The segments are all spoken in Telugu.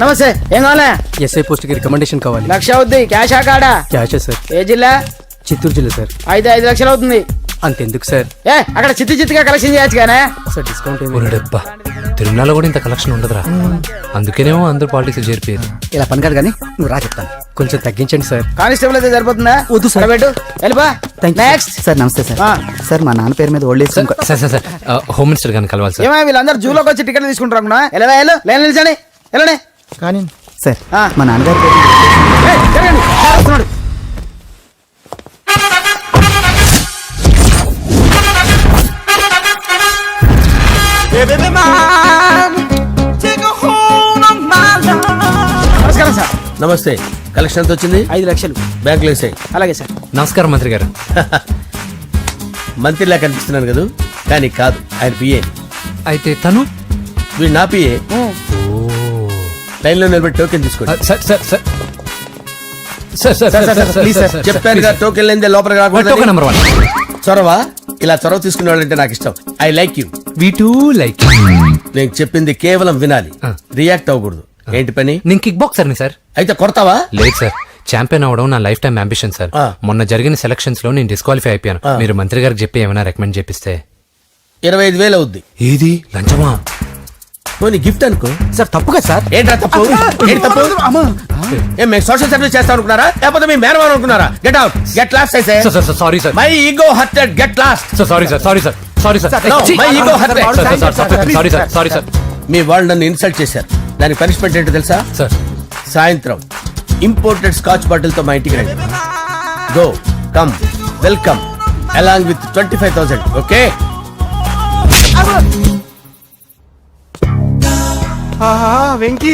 నమస్తే. ఏం కావాలా? ఎస్ఐ పోస్ట్కి రికమెండేషన్ కావాలి. లక్ష అవుద్ది క్యాషా కాడా? క్యాషే సార్. ఏ జిల్లా? చిత్తూరు జిల్లా సార్. ఐదు ఐదు లక్షలు అవుతుంది. అంతెందుకు సార్. ఏ అక్కడ చిత్తి చిత్తిగా కలెక్షన్ చేయొచ్చు కానీ సార్ డిస్కౌంట్ ఏమి ఒరేడబ్బా తిరుమలలో కూడా ఇంత కలెక్షన్ ఉండదురా. అందుకేనేమో అందరూ పాలిటిక్స్ చేరిపోయారు. ఇలా పని కాదు కానీ నువ్వు రా చెప్తాను. కొంచెం తగ్గించండి సార్. కానిస్టేబుల్ అయితే సరిపోతుందా? వద్దు సార్. పెట్టు వెళ్ళిపా థ్యాంక్ నెక్స్ట్ సార్ నమస్తే సార్. ఆ. సార్ మా నాన్న పేరు మీద old age sir sir sir sir ఆ, హోమ్ మినిస్టర్ గారిని కలవాలి సార్. ఏమో వీళ్ళందరూ జూలోకి వచ్చి టికెట్ తీసుకుంటారు అనుకున్నా ఎలా వెళ్ళు. లైన్ నిలిచండి వెళ్ళండి కానీ సార్ ఆ. మా నాన్నగారి పేరు మీద ఏయ్, జరగండి. నమస్తే. కలెక్షన్ ఎంత వచ్చింది? ఐదు లక్షలు. బ్యాంకులో వేసాయి. అలాగే సార్. నమస్కారం మంత్రి గారు. మంత్రి లాగా కనిపిస్తున్నాను కదా? కానీ కాదు ఆయన పిఏ అయితే తను? వీడు నా పిఏ లైన్లో నిలబడి టోకెన్ తీసుకోండి. Sir sir sir. చెప్పాను టోకెన్ లేదే లోపల వన్ చొరవ? ఇలా చొరవ తీసుకునే వాళ్ళంటే నాకు ఇష్టం. I like you we too like నేను చెప్పింది కేవలం వినాలి. రియాక్ట్ అవ్వకూడదు. ఏంటి పని? నేను కిక్ బాక్సర్ని సార్. అయితే కొడతావా? లేదు సార్. ఛాంపియన్ అవడం నా లైఫ్ టైం అంబిషన్ సార్. ఆ. మొన్న జరిగిన సెలక్షన్స్లో నేను డిస్క్వాలిఫై అయిపోయాను. మీరు మంత్రి గారికి చెప్పి ఏమైనా రికమెండ్ చేపిస్తే. ఇరవై ఐదు వేలు అవుద్ది. ఏది? లంచమా? పోనీ గిఫ్ట్ అనుకో. సార్ తప్పు కదా సార్? ఏంట్రా తప్పు? ఏంటి తప్పు? ఏం మేము సోషల్ సర్వీస్ చేస్తాం అనుకున్నారా? లేకపోతే మీ మేనమాన్ అనుకున్నారా? గెట్ అవుట్ గెట్ లాస్ట్ అయితే sir sir sir sorry sir. My ego hurted get lost sir sorry sir sorry sir. Sorry sir. No, my ego hurt. Sorry sir sorry sir మీ వాళ్ళు నన్ను ఇన్సల్ట్ చేశారు. దానికి పనిష్మెంట్ ఏంటో తెలుసా? సార్. సాయంత్రం. ఇంపోర్టెడ్ స్కాచ్ బాటిల్తో మా ఇంటికి రండి. Go come welcome along with twenty five thousand okay Venky.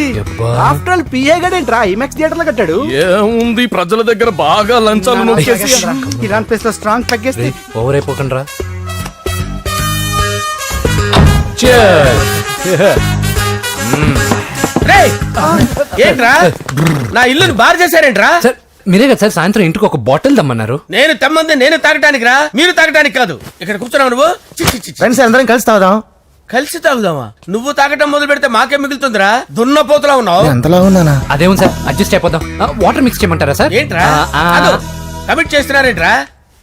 After all PA గడేంట్రా IMAX థియేటర్లో కట్టాడు. ఏముంది? ప్రజల దగ్గర బాగా లంచాలు నొక్కేసి ఇరాన్ ప్లేస్లో స్ట్రాంగ్ తగ్గేస్తే ఓవర్ అయిపోకండి రా రేయ్! ఏంట్రా? నా ఇల్లుని బార్ చేశారేంట్రా? సార్ మీరే కదా సార్ సాయంత్రం ఇంటికి ఒక బాటిల్ దమ్మన్నారు నేను తెమ్మంది నేను తాగటానికి రా మీరు తాగటానికి కాదు. ఇక్కడ కూర్చున్నావు నువ్వు? చి, చి, చి, చి. ఫ్రెండ్స్ అందరం కలిసి తాగుదాం. కలిసి తాగుదామా? నువ్వు తాగటం మొదలు పెడితే మాకే మిగులుతుందిరా? దున్నపోతులా ఉన్నావు? ఎంతలా ఉన్నానా అదేం సార్ అడ్జస్ట్ అయిపోదాం. వాటర్ మిక్స్ చేయమంటారా సార్? ఏంట్రా? ఆ, ఆ, కమిట్ చేస్తున్నారేంట్రా?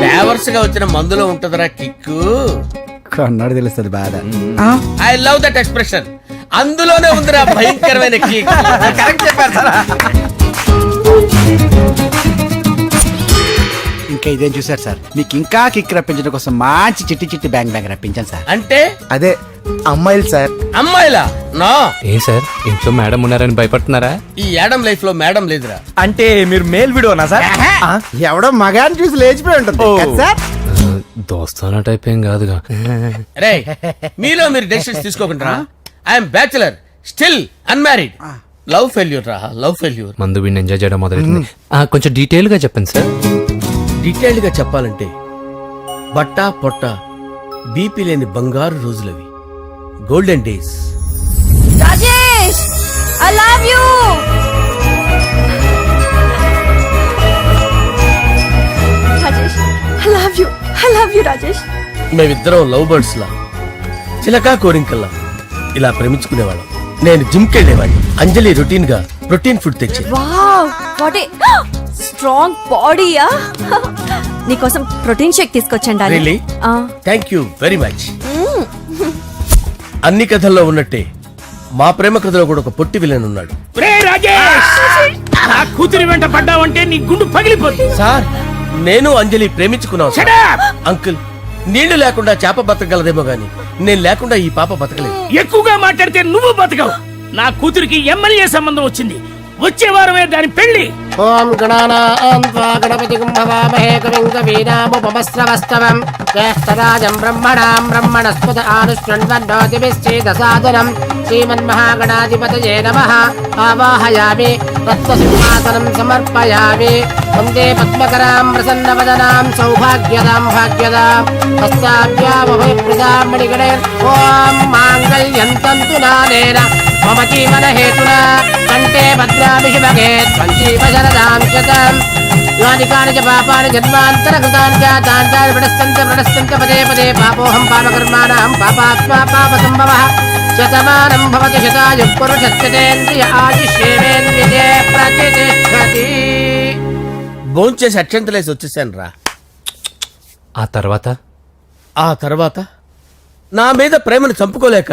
ఫ్లేవర్స్గా వచ్చిన మందులో ఉంటదిరా కిక్కు. కన్నాడు తెలుస్తుంది బాధ. ఐ లవ్ దట్ ఎక్స్ప్రెషన్ అందులోనే ఉందిరా భయంకరమైన కిక్ కరెక్ట్ చెప్పారు సార్. ఇంకా ఇదేం చూసారు సార్? మీకు ఇంకా కిక్ రప్పించడం కోసం మంచి చిట్టి చిట్టి బ్యాంగ్ బ్యాంగ్ రప్పించాను సార్. అంటే? అదే. అమ్మాయిలు సార్. అమ్మాయిలా? నా? ఏం సార్? ఇంట్లో మేడం ఉన్నారని భయపడుతున్నారా? ఈ యాడమ్ లైఫ్లో మేడం లేదురా. అంటే మీరు మేల్ వీడియోనా సార్? ఎవడో మగాన్ని చూసి లేచిపోయి ఉంటుంది. కదా సార్? దోస్తానా టైప్ ఏం కాదుగా. రే మీలో మీరు డెసిషన్స్ తీసుకోకుండా I'm bachelor still unmarried love failure రా లవ్ ఫెయిల్యూర్ మందు వీడిని ఎంజాయ్ చేయడం మొదలైంది కొంచెం డీటెయిల్గా చెప్పండి సార్. డీటెయిల్డ్గా చెప్పాలంటే బట్టా పొట్ట బీపీ లేని బంగారు రోజులవి. Golden days Rajesh I love you Rajesh I love you I love you Rajesh మేమిద్దరం లవ్ బర్డ్స్ లా చిలకా కోరింకల్లా ఇలా ప్రేమించుకునేవాళ్ళం. నేను జిమ్ కెళ్ళేవాడిని అంజలి రొటీన్గా ప్రోటీన్ ఫుడ్ తెచ్చి వావ్ వాట్ ఏ స్ట్రాంగ్ బాడీయా నీకోసం ప్రోటీన్ షేక్ తీసుకొచ్చండి? ఆ. థ్యాంక్ యూ వెరీ మచ్ అన్ని కథల్లో ఉన్నట్టే మా ప్రేమ కథలో కూడా ఒక పొట్టి విలన్ ఉన్నాడు. నా కూతురి వెంట పడ్డావంటే నీ గుండు పగిలిపోతుంది. సార్ నేను అంజలి ప్రేమించుకున్నాను. అంకుల్ నీళ్ళు లేకుండా చేప బతకగలదేమో గాని నేను లేకుండా ఈ పాప బతకలేదు. ఎక్కువగా మాట్లాడితే నువ్వు బతకవు. నా కూతురికి ఎమ్మెల్యే సంబంధం వచ్చింది. వచ్చే వారమే దాని పెళ్ళి ఓం గణానాం త్వా గణపతిం భవామహే కవిం కవీనాముపమస్రవస్తవం జ్యేష్ఠరాజం బ్రహ్మణాం బ్రహ్మణస్పద ఆనుష్ణ్వన్నోతిభిశ్చేదసాదనం శ్రీమన్మహాగణాధిపతయే నమః. ఆవాహయామి తత్వసింహాసనం సమర్పయామి. వందే పద్మకరాం ప్రసన్నవదనాం సౌభాగ్యదాం భాగ్యదాం. హస్తాభ్యామభయప్రదాం మణిగణే ఓం మాంగళ్యం తంతు నానేన మమ జీవన హేతునా కంటే భద్రామి శుభగే త్వంజీవ శరదాం శతం యాని కాని చ పాపాని జన్మాంతర కృతాని చ తాని తాని ప్రణశ్యంత ప్రణశ్యంత పదే పదే పాపోహం పాపకర్మాణం పాపాత్మా పాప సంభవ శతమానం భవతి శతాయు పురుషత్యేంద్రియ ఆయుష్యేంద్రియే ప్రతిష్టతి భోంచేసి అక్షంతలేసి వచ్చేసాను రా ఆ తర్వాత? ఆ తర్వాత నా మీద ప్రేమను చంపుకోలేక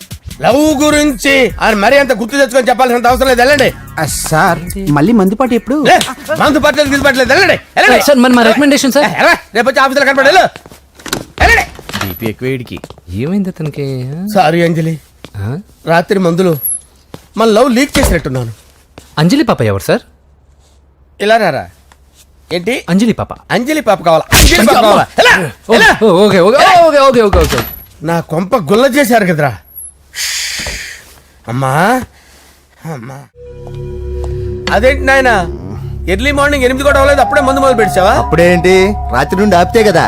లవ్ గురించి. ఆయన మరీ అంత గుర్తు తెచ్చుకొని చెప్పాల్సినంత అవసరం లేదు. వెళ్ళండి. సార్ మళ్ళీ మందుపాటి ఎప్పుడు? మందు పట్టలేదు గిల్లు పట్టలేదు వెళ్ళండి. వెళ్ళండి. సార్ మరి మా రికమెండేషన్ సార్? రేపు వచ్చి ఆఫీసులో కనపడి వెళ్ళు. వెళ్ళండి. బీపీ ఎక్కువ వీడికి. ఏమైంది అతనికి? సారీ అంజలి. ఆ? రాత్రి మందులో మన లవ్ లీక్ చేసినట్టున్నాను. అంజలి పాప ఎవరు సార్? ఇలా రారా? ఏంటి? అంజలి పాప. అంజలి పాప కావాలా? అంజలి పాప కావాలా? Okay okay okay okay okay. నా కొంప గుల్ల చేశారు కదరా. అమ్మా? అమ్మా. అదేంటి నాయన? ఎర్లీ మార్నింగ్ ఎనిమిది కూడా అవ్వలేదు అప్పుడే మందు మొదలు పెడిచావా అప్పుడేంటి? రాత్రి నుండి ఆపితే కదా.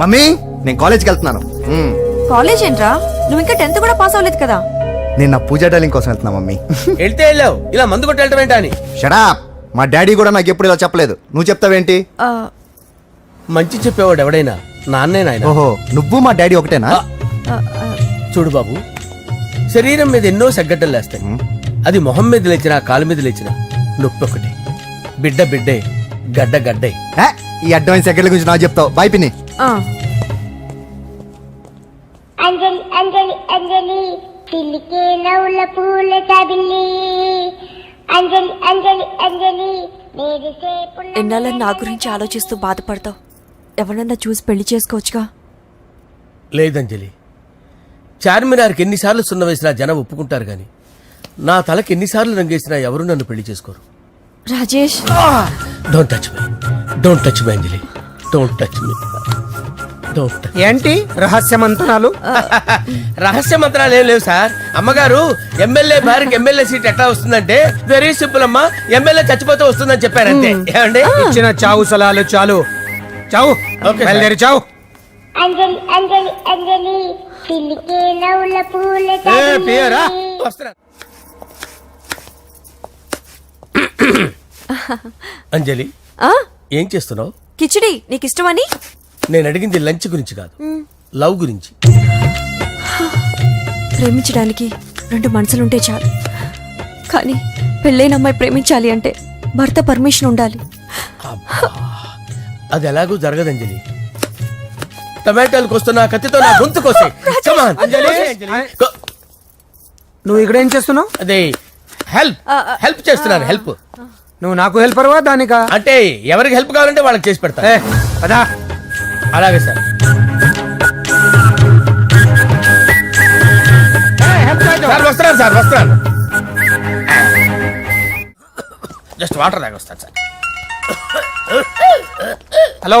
మమ్మీ నేను కాలేజ్కి వెళ్తున్నాను. మ్మ్. కాలేజ్ ఏంట్రా? నువ్వు ఇంకా టెన్త్ కూడా పాస్ అవ్వలేదు కదా. నేను నా పూజా డాలింగ్ కోసం వెళ్తున్నా మమ్మీ. వెళ్తే వెళ్ళావు. ఇలా మందు కొట్టి వెళ్ళటం ఏంటా అని? షడా మా డాడీ కూడా నాకు ఎప్పుడు ఇలా చెప్పలేదు. నువ్వు చెప్తావేంటి? ఆ, మంచి చెప్పేవాడు ఎవడైనా? నాన్నే నాయన. ఓహో నువ్వు మా డాడీ ఒకటేనా? ఆ, ఆ, చూడు బాబు శరీరం మీద ఎన్నో సగ్గడ్డలు లేస్తాయి. అది మొహం మీద లేచినా కాలు మీద లేచినా నొప్పి ఒకటి. బిడ్డ బిడ్డే గడ్డ గడ్డే. ఏ, ఈ అడ్వాన్స్ సెకండ్ల గురించి నాకు చెప్తావు. బాయ్ పిన్ని. ఆ. అంజలి అంజలి అంజలి పిల్లికే నవ్వుల పూల చబిల్లి అంజలి అంజలి అంజలి నేరిసే పుల్ల ఎన్నాళ్ళ నా గురించి ఆలోచిస్తూ బాధపడతావు? ఎవరన్నా చూసి పెళ్ళి చేసుకోవచ్చుగా? లేదంజలి చార్మినార్కి ఎన్నిసార్లు సున్న వేసినా జనం ఒప్పుకుంటారు గాని నా తలకి ఎన్నిసార్లు రంగేసినా ఎవరు నన్ను పెళ్ళి చేసుకోరు. Rajesh. Don't touch me don't touch me Anjali. Don't touch me don't ఏంటి? రహస్య మంతనాలు? రహస్య మంత్రాలు ఏం లేవు సార్. అమ్మగారు ఎమ్మెల్యే భార్యకి ఎమ్మెల్యే సీట్ ఎట్లా వస్తుందంటే వెరీ సింపుల్ అమ్మా ఎమ్మెల్యే చచ్చిపోతే వస్తుందని చెప్పారు అంతే. ఏమండి? ఇచ్చిన చావు సలాలు చాలు. చావు. ఓకే. బయలుదేరి చావు. అంజలి అంజలి అంజలి. అంజలి ఆ? ఏం చేస్తున్నావు? కిచిడి నీకు ఇష్టమని నేను అడిగింది లంచ్ గురించి కాదు. లవ్ గురించి. ప్రేమించడానికి రెండు మనసులుంటే చాలు. కానీ పెళ్ళైన అమ్మాయి ప్రేమించాలి అంటే భర్త పర్మిషన్ ఉండాలి. అది ఎలాగూ జరగదు అంజలి. టమాటాలు కోస్తున్నా కత్తితో నా గొంతు కోసే నువ్వు ఇక్కడ ఏం చేస్తున్నావు? అదే హెల్ప్ హెల్ప్ చేస్తున్నాను హెల్ప్ నువ్వు నాకు హెల్పర్వా దానికా? అంటే ఎవరికి హెల్ప్ కావాలంటే వాళ్ళకి చేసి పెడతా. పదా. అలాగే సార్. సార్ వస్తున్నాను సార్ వస్తున్నాను. జస్ట్ వాటర్ దాకా వస్తాను సార్. హలో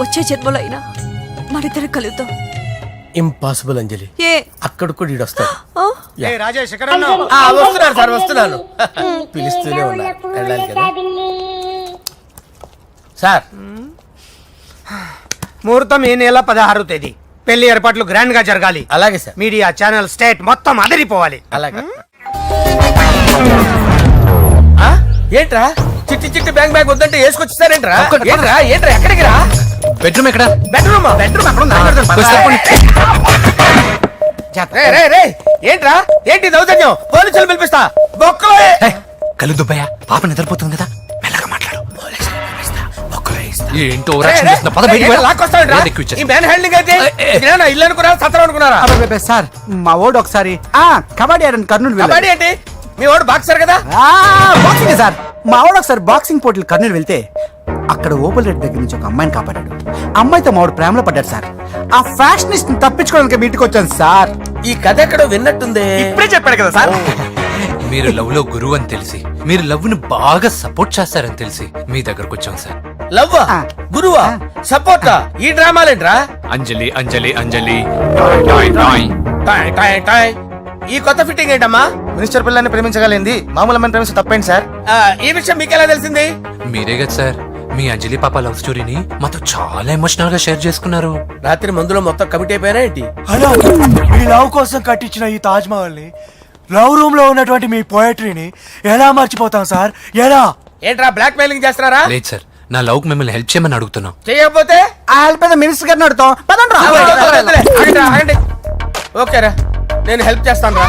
వచ్చే జన్మలో అయినా మనిద్దరం కలుద్దాం. ఇంపాసిబుల్ అంజలి. ఏ? అక్కడ కూడా ఈడు వస్తాడు. ఆ? రాజేష్ ఎక్కడ ఆ, వస్తున్నాను సార్ వస్తున్నాను పిలుస్తూనే వెళ్ళాలి కదా. సార్. ముహూర్తం ఈ నెల పదహారు తేదీ. పెళ్ళి ఏర్పాట్లు గ్రాండ్గా జరగాలి. అలాగే సార్. మీడియా ఛానల్ స్టేట్ మొత్తం అదిరిపోవాలి. అలాగే. ఆ? ఏంట్రా? చిట్టి చిట్టి బ్యాంక్ బ్యాగ్ వద్దంటే వేసుకొచ్చేసారేంట్రా? ఏంట్రా? ఏంట్రా? ఎక్కడికి రా? బెడ్రూమ్ ఎక్కడ? బెడ్రూమ్ బెడ్రూమ్ అక్కడ ఉందా? రే ఏంట్రా? ఏంటి దౌర్జన్యం? పోలీసులు పిలిపిస్తా. బొక్కలో. కళ్ళు దుబ్బయ్యా. పాప నిద్రపోతుంది కదా. మెల్లగా మాట్లాడు. ఏంటో ఓవరాక్షన్ రే, చేస్తున్నా. పద బయటికి వెళ్ళు. ఈ ఇచ్చేస్తా. మ్యాన్ హ్యాండింగ్ అయితే. ఇదేనా ఇల్లు అనుకున్నారా సత్రం అనుకున్నారా? అబ్బబ్బబ్బే, సార్ మా ఓడు ఒకసారి ఆ కబడ్డీ ఆడని కర్నూలు వెళ్ళాడు. కబడ్డీ ఏంటి? మీ వాడు బాక్సర్ కదా? ఆ బాక్సింగ్ సార్. మా వాడు ఒకసారి బాక్సింగ్ పోటీలు కర్నూలు వెళ్తే అక్కడ ఓపెల్ రెడ్డి దగ్గర నుంచి ఒక అమ్మాయిని కాపాడాడు. అమ్మాయితో మా వాడు ప్రేమలో పడ్డాడు సార్. ఆ ఫ్యాషనిస్ట్ తప్పించుకోవడానికి మీ ఇంటికి వచ్చాను సార్. ఈ కథ ఎక్కడో విన్నట్టుంది. ఇప్పుడే చెప్పాడు కదా సార్. మీరు లవ్లో గురువు అని తెలిసి మీరు లవ్ను బాగా సపోర్ట్ చేస్తారని తెలిసి మీ దగ్గరకు వచ్చాం సార్. లవ్వా. గురువా? సపోర్టా? ఈ డ్రామాలేంట్రా? అంజలి అంజలి అంజలి. టాయ్, టాయ్, టాయ్. టాయ్ టాయ్ టాయ్ ఈ కొత్త ఫిట్టింగ్ ఏంటమ్మా? మినిస్టర్ పిల్లల్ని ప్రేమించగలిగింది. మామూలు అమ్మని ప్రేమించి తప్పేంటి సార్? ఆ, ఈ విషయం మీకు ఎలా తెలిసింది? మీరే కదా సార్. మీ అంజలి పాప లవ్ స్టోరీని మాతో చాలా ఎమోషనల్గా షేర్ చేసుకున్నారు. రాత్రి మందులో మొత్తం కమిటీ అయిపోయినా ఏంటి? హలో మీ లవ్ కోసం కట్టించిన ఈ తాజ్ మహల్ని లవ్ రూమ్లో ఉన్నటువంటి మీ పోయట్రీని ఎలా మర్చిపోతాం సార్? ఎలా? ఏంట్రా బ్లాక్ మెయిలింగ్ చేస్తున్నారా? లేదు సార్ నా లవ్ మిమ్మల్ని హెల్ప్ చేయమని అడుగుతున్నాం. చేయకపోతే ఆ హెల్ప్ అయితే మినిస్టర్ గారిని అడుగుతాం. పదండి రా. ఆగండి, ఆగండి. ఓకేరా నేను హెల్ప్ చేస్తాను రా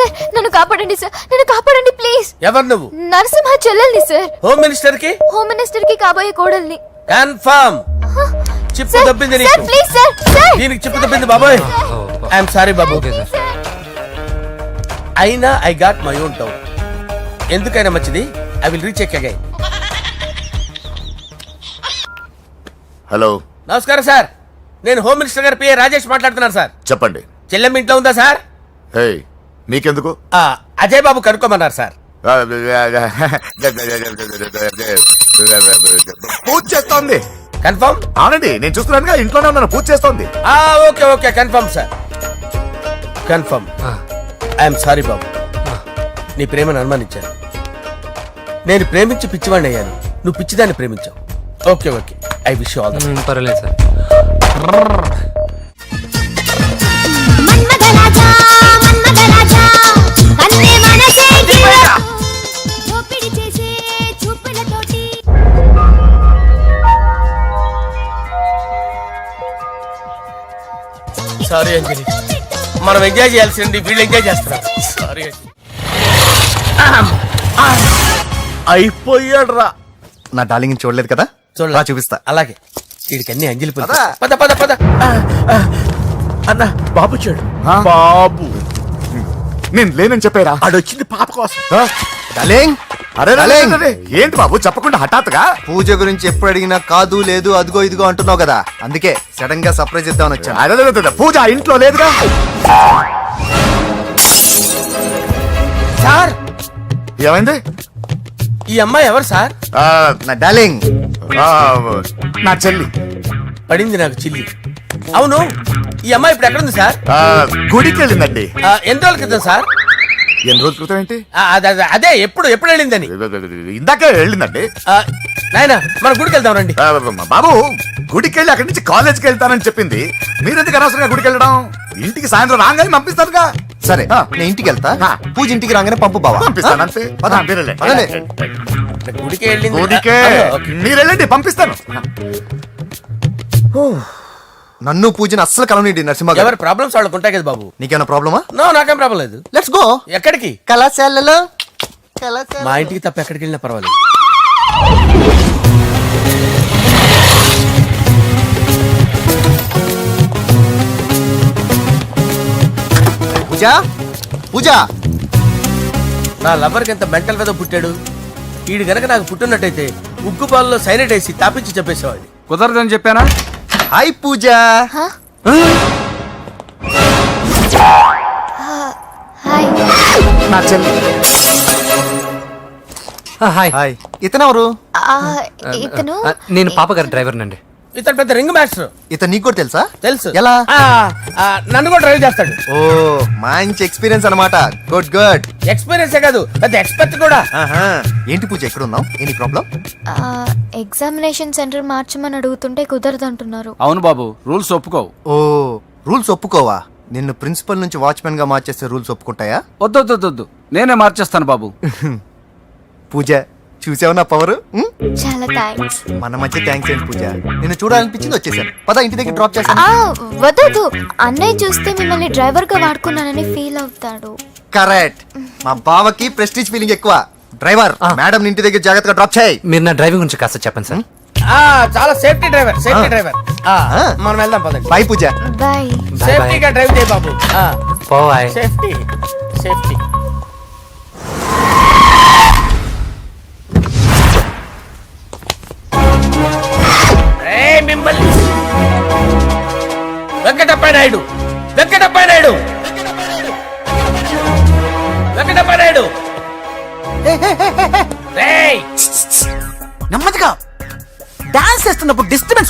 sir నన్ను కాపాడండి సార్ నన్ను కాపాడండి ప్లీజ్. ఎవరు నువ్వు? నరసింహ చెల్లెల్ని సార్. హోమ్ మినిస్టర్కి హోమ్ మినిస్టర్కి కాబోయే కోడల్ని. కన్ఫర్మ్ చిప్పు దొబ్బింది సార్ ప్లీజ్ సార్ సార్. దీనికి చిప్పు దొబ్బింది బాబోయ్. ఐఎమ్ సారీ బాబు. ఓకే సార్ అయినా I got my own doubt ఎందుకైనా మంచిది? I will recheck again hello నమస్కారం సార్. నేను హోమ్ మినిస్టర్ గారి పిఏ రాజేష్ మాట్లాడుతున్నాను సార్. చెప్పండి. చెల్లెమ్మ ఇంట్లో ఉందా సార్? హే మీకెందుకు ఆ, అజయ్ బాబు కనుక్కోమన్నారు సార్. పూజ చేస్తోంది. కన్ఫర్మ్? అవునండి నేను చూస్తున్నానుగా ఇంట్లోనే ఉన్నాను పూజ చేస్తోంది. Okay okay confirm sir. Confirm. ఆ, ఐఎమ్ సారీ బాబు. నీ ప్రేమను అనుమానించాను. నేను ప్రేమించి పిచ్చివాడిని అయ్యాను. నువ్వు పిచ్చిదాన్ని ప్రేమించావు. Okay okay. I wish all పర్వాలేదు సార్. సారీ అంజలి. మనం ఎంజాయ్ చేయాల్సింది వీళ్ళు ఎంజాయ్ చేస్తున్నారు. సారీ అయిపోయాడు రా నా డార్లింగ్ చూడలేదు కదా? చూడలే. రా చూపిస్తా. అలాగే. వీడికి అన్ని అంజలి. పద. పద పద పద. అన్న బాబు చూడు బాబు. నేను లేనని చెప్పారా? ఆడొచ్చింది పాప కోసం. డార్లింగ్? అరే ఏంటి బాబు చెప్పకుండా హఠాత్తుగా? పూజ గురించి ఎప్పుడు అడిగినా కాదు లేదు అదిగో ఇదిగో అంటున్నావు కదా. అందుకే సడన్గా సర్ప్రైజ్ ఇద్దామని వచ్చాను. పూజ ఇంట్లో లేదుగా? సార్! ఏమైంది? ఈ అమ్మాయి ఎవరు సార్? ఆ, నా డార్లింగ్. నా చెల్లి. పడింది నాకు చిల్లి. అవును ఈ అమ్మాయి ఇప్పుడు ఎక్కడ ఉంది సార్? ఆ, గుడికి వెళ్ళిందండి ఎన్ని రోజుల క్రితం సార్? ఎన్ని రోజుల క్రితం ఏంటి? ఆ, అదే అదే, అదే ఎప్పుడు ఎప్పుడు వెళ్ళిందని? ఇందాకే వెళ్ళిందండి. ఆ, నాయనా మన గుడికి వెళ్దాం రండి. ఆ, బాబు గుడికి వెళ్ళి అక్కడి నుంచి కాలేజ్కి వెళ్తానని చెప్పింది. మీరెందుకు అనవసరంగా గుడికి వెళ్ళడం? ఇంటికి సాయంత్రం రాగానే పంపిస్తారుగా. సరే ఆ. నేను ఇంటికి వెళ్తా. ఆ. పూజ ఇంటికి రాగానే పంపు బావా. పంపిస్తాను అంతే. పద. ఆ, మీరు వెళ్ళండి. పదండి. అంటే గుడికి వెళ్ళింది. గుడికే. ఆ, ఓకే. పంపిస్తాను. నన్ను పూజని అస్సలు కలవనీయండి నరసింహ గారు ఎవరి ప్రాబ్లమ్స్ వాళ్ళకు ఉంటాయి కదా బాబు? నీకేమైనా ప్రాబ్లమా నో నాకేం ప్రాబ్లం లేదు. లెట్స్ గో ఎక్కడికి? కళాశాలలో. కళాశాల మా ఇంటికి తప్ప ఎక్కడికి వెళ్ళినా పర్వాలేదు. పూజ? పూజ? నా లవర్కి ఎంత మెంటల్ మీద పుట్టాడు? వీడు గనక నాకు పుట్టినట్టయితే ఉగ్గు పాలలో సైనట్ వేసి తాపించి చెప్పేసేవాడిని కుదరదని చెప్పానా? హాయ్ పూజ. హాయ్. నా చెల్లి ఆ, హాయ్. హాయ్. ఇతనెవరు ఆ, ఇతను? ఆ, నేను పాప గారి డ్రైవర్ నండి ఇతను పెద్ద రింగ్ మాస్టర్. ఇతను నీకు కూడా తెలుసా? తెలుసు. ఎలా? ఆ, ఆ, నన్ను కూడా డ్రైవ్ చేస్తాడు. ఓ మంచి ఎక్స్పీరియన్స్ అన్నమాట. Good good. ఎక్స్పీరియన్స్ కాదు పెద్ద ఎక్స్పర్ట్ కూడా. ఏంటి పూజ ఎక్కడ ఉన్నావు? Any problem? ఆ, ఎగ్జామినేషన్ సెంటర్ మార్చమని అడుగుతుంటే కుదరదంటున్నారు. అవును బాబు రూల్స్ ఒప్పుకోవు. ఓ రూల్స్ ఒప్పుకోవా? నిన్ను ప్రిన్సిపల్ నుంచి వాచ్మెన్గా మార్చేస్తే రూల్స్ ఒప్పుకుంటాయా? వద్దు వద్దు వద్దు, వద్దు. నేనే మార్చేస్తాను బాబు. పూజ చూసావు నా పవర్? చాలా థ్యాంక్స్ మన మధ్య థ్యాంక్స్ ఏంటి పూజ? నిన్ను చూడాలనిపించింది వచ్చేసాను పద ఇంటి దగ్గర డ్రాప్ చేస్తాను. ఆ, వద్దొద్దు అన్నయ్య చూస్తే మిమ్మల్ని డ్రైవర్గా వాడుకున్నానని ఫీల్ అవుతాడు. కరెక్ట్. మా బావకి ప్రెస్టీజ్ ఫీలింగ్ ఎక్కువ. డ్రైవర్ మేడం ఇంటి దగ్గర జాగ్రత్తగా డ్రాప్ చేయి. మీరు నా డ్రైవింగ్ గురించి కాస్త చెప్పండి సార్. ఆ, చాలా సేఫ్టీ డ్రైవర్ సేఫ్టీ. డ్రైవర్. మనం వెళ్దాం పదండి. బాయ్ పూజ. Bye, సేఫ్టీగా డ్రైవ్ చేయి బాబు. ఆ, పోవాయ్. సేఫ్టీ. సేఫ్టీ.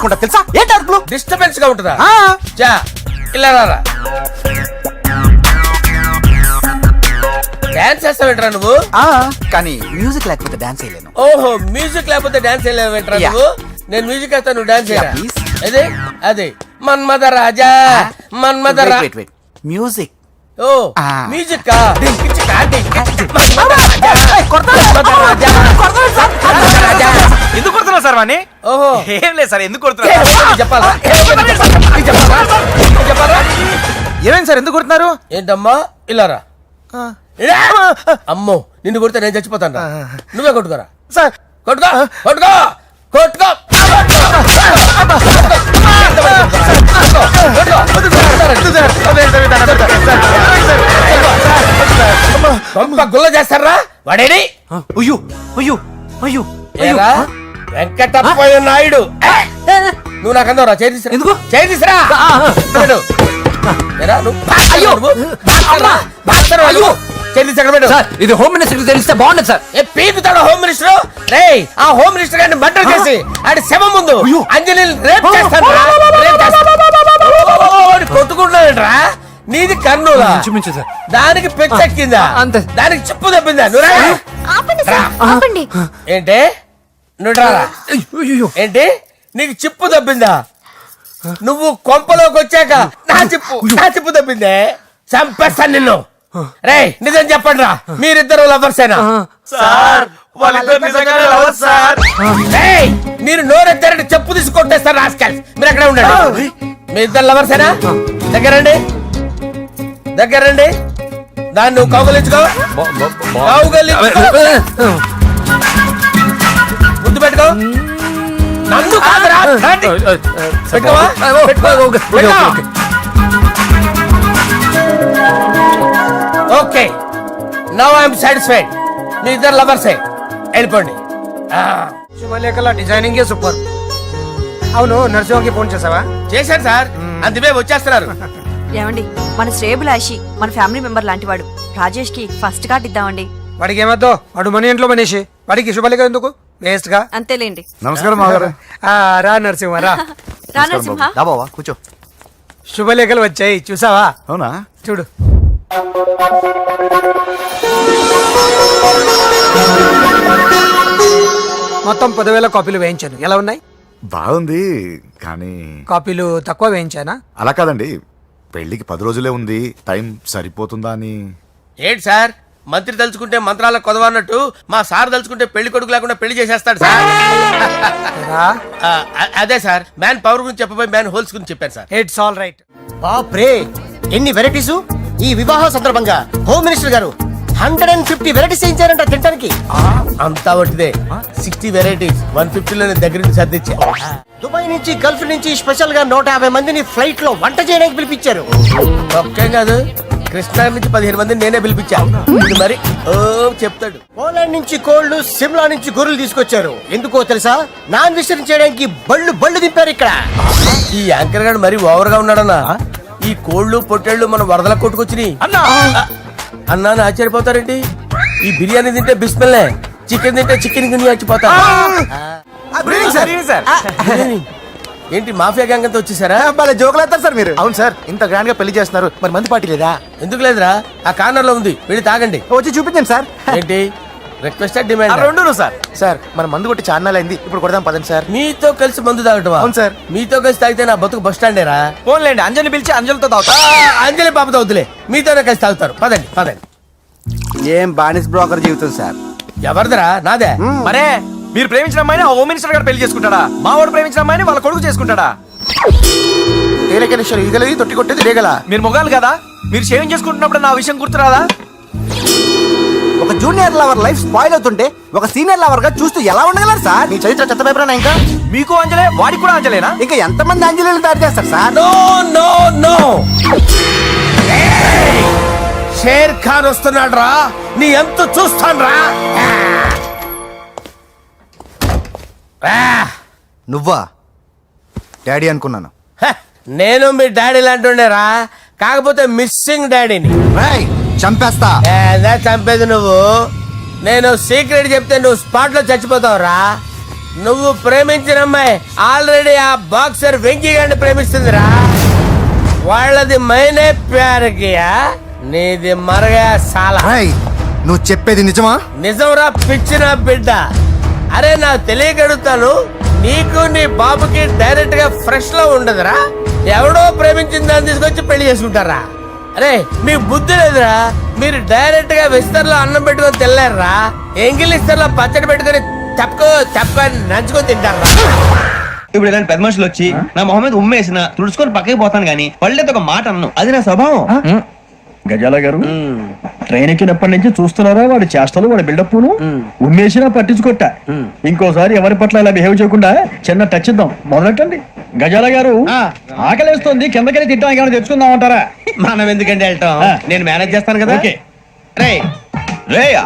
కూడా తెలుసా? ఏంటి అరుపులు డిస్టర్బెన్స్గా ఉంటుందా? ఆ, చా ఇలా రారా. డాన్స్ చేస్తావేంట్రా నువ్వు? ఆ, కానీ మ్యూజిక్ లేకపోతే డాన్స్ చేయలేను. ఓహో మ్యూజిక్ లేకపోతే డాన్స్ వేయలేవేంట్రా Yeah. నువ్వు? నేను మ్యూజిక్ వేస్తాను నువ్వు డాన్స్ చేయరా? Yeah, please. అదే అదే. మన్మద రాజా. మన్మద రా వెయిట్ వెయిట్ మ్యూజిక్ ఓ Ah. మ్యూజిక్ ఎందుకు కొడుతున్నావు సార్ వాణ్ణి ఓహో ఏం లేదు సార్ ఎందుకు నీకు చెప్పాలా ఏ, నీకు చెప్పాలా? నీకు చెప్పాలా? నీకు చెప్పాలా? ఏమైంది సార్ ఎందుకు కొడుతున్నారు ఏంటమ్మా ఇలా రా ఇలా. అమ్మో నిన్ను కొడితే నేను చచ్చిపోతాను. నువ్వే కొట్టుకోరా సార్ కొట్టుకో కొట్టుకో కొట్టుకో గుల్ల చేస్తారా? వాడేడి అయ్యో అయ్యో అయ్యో అయ్యో. వెంకటప్పయ్య నాయుడు! నువ్వు నాకు అందవరా చేయి తీసురా. ఎందుకు? చేయి తీసురా. అక్కడ పెట్టు. సార్ ఇది హోమ్ మినిస్టర్ తెలిస్తే బాగుండదు సార్. ఏ పీకుతాడు హోమ్ మినిస్టర్? రే ఆ హోమ్ మినిస్టర్ గారిని మర్డర్ చేసి ఆడి శవం ముందు అంజలి రేప్ చేస్తాను కొట్టుకుంటున్నాడంట్రా నీది కన్నులా ఇంచుమించు సార్. దానికి పెచ్చెక్కిందా అంతే. దానికి చెప్పు తప్పిందా. ఆపండి ఏంటి? నువ్వు రారా అయ్యో ఏంటి? నీకు చిప్పు తప్పిందా నువ్వు కొంపలోకి వచ్చాక నా చిప్పు. నా చిప్పు తప్పిందే చంపేస్తాను నిన్ను. రే నిజం చెప్పండి రా మీరిద్దరు లవర్సేనా? సార్ వాళ్ళిద్దరు నిజంగానే లవర్ సార్. రేయ్, మీరు నోరెత్తారంటే చెప్పు తీసి కొట్టేస్తారు రాస్కల్. మీరు అక్కడే ఉండండి. మీ ఇద్దరు లవర్సేనా? దగ్గరండి. దగ్గరండి. దాన్ని నువ్వు కౌగలించుకో. కౌగలించుకో. ముద్దు పెట్టుకో. నన్ను కాదురా. పెట్టుకోవా? పెట్టుకో. ఓకే నవ్ ఐఎమ్ సాటిస్ఫైడ్ మీ ఇద్దరు లవర్సే వెళ్ళిపోండి. శుభలేఖల డిజైనింగ్ సూపర్ అవును నరసింహకి ఫోన్ చేసావా? చేశాను సార్. అందుకే వచ్చేస్తున్నారు. ఏమండి మన శ్రేయబులాషి మన ఫ్యామిలీ మెంబర్ లాంటి వాడు రాజేష్కి ఫస్ట్ కార్డ్ ఇద్దామండి. వాడికి ఏమద్దో? వాడు మన ఇంట్లో మనిషి. వాడికి శుభలేఖ ఎందుకు? వేస్ట్గా? అంతేలేండి. నమస్కారం మాగారు ఆ, రా నరసింహ రా. రా నరసింహ. కూర్చో. శుభలేఖలు వచ్చాయి చూసావా? అవునా? చూడు. మొత్తం పదివేల కాపీలు వేయించాను. ఎలా ఉన్నాయి? బాగుంది కానీ కాపీలు తక్కువ వేయించానా? అలా కాదండి. పెళ్ళికి పది రోజులే ఉంది. టైం సరిపోతుందా అని. ఏంటి సార్? మంత్రి తలుచుకుంటే మంత్రాల కొదవన్నట్టు మా సార్ తలుచుకుంటే పెళ్ళి కొడుకు లేకుండా పెళ్ళి చేసేస్తాడు సార్. ఆ, అ- అదే సార్. మ్యాన్ పవర్ గురించి చెప్పబోయి మ్యాన్ హోల్స్ గురించి చెప్పాను సార్. ఇట్స్ ఆల్ రైట్ బాప్రే ఎన్ని వెరైటీస్ ఈ వివాహ సందర్భంగా హోమ్ మినిస్టర్ గారు హండ్రెడ్ అండ్ ఫిఫ్టీ వెరైటీస్ చేయించారంట తినడానికి అంతా ఒకటిదే సిక్స్టీ వెరైటీస్ వన్ ఫిఫ్టీలో దగ్గర నుంచి సర్దిచ్చా దుబాయ్ నుంచి గల్ఫ్ నుంచి స్పెషల్గా నూట యాభై మందిని ఫ్లైట్లో వంట చేయడానికి పిలిపించారు. ఒక్కేం కాదు కృష్ణా నుంచి పదిహేను మందిని నేనే పిలిపించా. ఇది మరి ఓ చెప్తాడు. పోలాండ్ నుంచి కోళ్ళు సిమ్లా నుంచి గొర్రెలు తీసుకొచ్చారు. ఎందుకో తెలుసా? నాన్ విసర్జన చేయడానికి బళ్ళు బళ్ళు దింపారు ఇక్కడ. ఈ యాంకర్ గారు మరి ఓవర్గా ఉన్నాడన్నా ఈ కోళ్ళు పొట్టేళ్ళు మన వరదల కొట్టుకొచ్చినాయి. అన్నా! అన్నా అని ఆశ్చర్యపోతారేంటి? ఈ బిర్యానీ తింటే బిస్మిల్లే చికెన్ తింటే చికెన్ గిన్నె వచ్చిపోతా బిర్యానీ. ఏంటి మాఫియా గ్యాంగ్ అంతా వచ్చేసారా? భలే జోకులు వేస్తారు సార్ మీరు. అవును సార్ ఇంత గ్రాండ్గా పెళ్ళి చేస్తున్నారు. మరి మంది పార్టీ లేదా? ఎందుకు లేదురా? ఆ కార్నర్లో ఉంది. వెళ్ళి తాగండి. వచ్చి చూపించండి సార్. ఏంటి? రిక్వెస్ట్ డిమాండ్ రెండు సార్. సార్ మన మందు కొట్టి చాన్నాలు అయింది ఇప్పుడు కొడదాం పదండి సార్. మీతో కలిసి మందు తాగటమా? అవును సార్. మీతో కలిసి తాగితే నా బతుకు బస్ స్టాండేరా ఫోన్లేండి అంజలి పిలిచి అంజలితో తాగుతా. అంజలి పాప తాగుతులే మీతోనే కలిసి తాగుతారు. పదండి పదండి. ఏం బానిస్ బ్రోకర్ జీవితం సార్? ఎవరిదిరా? నాదే. మరే మీరు ప్రేమించిన అమ్మాయిని ఆ హోమ్ మినిస్టర్ గారు పెళ్ళి చేసుకుంటాడా? మా వాడు ప్రేమించిన అమ్మాయిని వాళ్ళ కొడుకు చేసుకుంటాడా? తేలికనేశ్వరం ఈగలది తొట్టి కొట్టేది రేగల మీరు మొగాలు కదా? మీరు షేవింగ్ చేసుకుంటున్నప్పుడు నా విషయం గుర్తురాదా? ఒక జూనియర్ లవర్ లైఫ్ స్పాయిల్ అవుతుంటే ఒక సీనియర్ లవర్గా చూస్తూ ఎలా ఉండగలరు సార్? మీ చరిత్ర చెత్త పేపర్ ఇంకా? మీకు అంజలే వాడికి కూడా అంజలేనా? ఇంకా ఎంతమంది అంజలీలు తయారు చేస్తారు sir? No no no. Sher Khan వస్తున్నాడు రా. నీ ఎంత చూస్తాను రా. నువ్వా? డాడీ అనుకున్నాను. నేను మీ డాడీ లాంటి రా. కాకపోతే మిస్సింగ్ డాడీని. రేయ్, చంపేస్తా. ఏదా చంపేది నువ్వు. నేను సీక్రెట్ చెప్తే నువ్వు స్పాట్లో చచ్చిపోతావు రా నువ్వు ప్రేమించిన అమ్మాయి ఆల్రెడీ ఆ బాక్సర్ వెంకీ గారిని ప్రేమిస్తుందిరా. వాళ్ళది మైనే ప్యారకియా నీది మరగా సాలా. రేయ్, నువ్వు చెప్పేది నిజమా? నిజంరా పిచ్చిన బిడ్డ. అరే నాకు తెలియక అడుగుతాను నీకు నీ బాబుకి డైరెక్ట్గా ఫ్రెష్లో ఉండదురా. ఎవడో ప్రేమించిన దాన్ని తీసుకొచ్చి పెళ్ళి చేసుకుంటారా? అరే మీ బుద్ధి లేదురా. మీరు డైరెక్ట్గా విస్తర్లో అన్నం పెట్టుకొని తెల్లారా ఎంగిల్ ఇస్తర్లో పచ్చడి పెట్టుకొని తప్పుకో తప్పని నంచుకొని తింటారా ఇప్పుడు ఇలాంటి పెద్ద మనుషులు వచ్చి నా మొహం మీద ఉమ్మేసిన తుడుచుకొని పక్కకి పోతాను గానీ పళ్ళేతో ఒక మాట అన్ను. అది నా స్వభావం. గజాల గారు ట్రైన్ ఎక్కినప్పటి నుంచి చూస్తున్నారా వాడి చేష్టలు వాడి బిల్డప్ ఉమ్మేసినా పట్టించుకోట. ఇంకోసారి ఎవరి పట్ల ఇలా బిహేవ్ చేయకుండా చిన్న టచ్ ఇద్దాం. మొదలెట్టండి. గజాల గారు ఆకలేస్తుంది కిందకెళ్ళి తిట్టానికి ఏమైనా తెచ్చుకుందాం అంటారా? మనం ఎందుకంటే వెళ్తాం. నేను మేనేజ్ చేస్తాను కదా? ఓకే. రే రేయ్